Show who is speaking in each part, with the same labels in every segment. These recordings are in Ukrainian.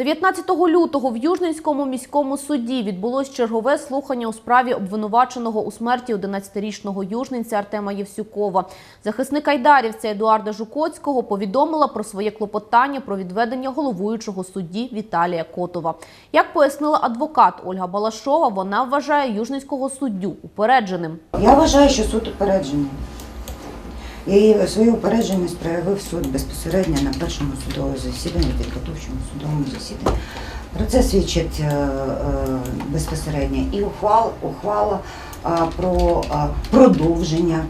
Speaker 1: 19 лютого в Южненському міському суді відбулось чергове слухання у справі обвинуваченого у смерті 11-річного южненця Артема Євсюкова. Захисник айдарівця Едуарда Жукоцького повідомила про своє клопотання про відведення головуючого судді Віталія Котова. Як пояснила адвокат Ольга Балашова, вона вважає южненського суддю упередженим.
Speaker 2: Я вважаю, що суд упереджений. І свою упередженість проявив суд безпосередньо на першому судовому засіданні, підготовчому судовому засіданні. Про це свідчить е, е, безпосередньо і ухвал, ухвала е, про продовження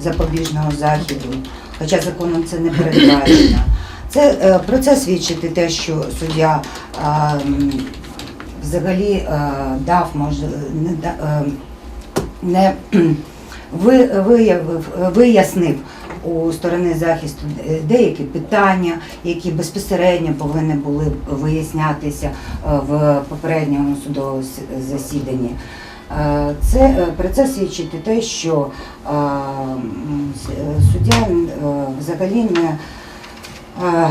Speaker 2: запобіжного заходу, хоча законом це не передбачено. Це, про це свідчить і те, що суддя взагалі дав мож, не, не виявив, вияснив у сторони захисту деякі питання, які безпосередньо повинні були вияснятися е, в попередньому судовому засіданні. Е, Це, е, про це свідчить те, що е, е, суддя е, взагалі не е,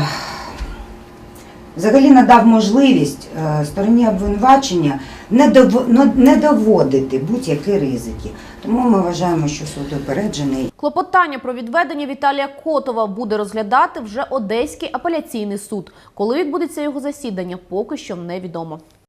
Speaker 2: взагалі надав можливість е, стороні обвинувачення ну, не доводити будь-які ризики. Тому ми вважаємо, що суд упереджений.
Speaker 1: Клопотання про відведення Віталія Котова буде розглядати вже Одеський апеляційний суд. Коли відбудеться його засідання, поки що невідомо.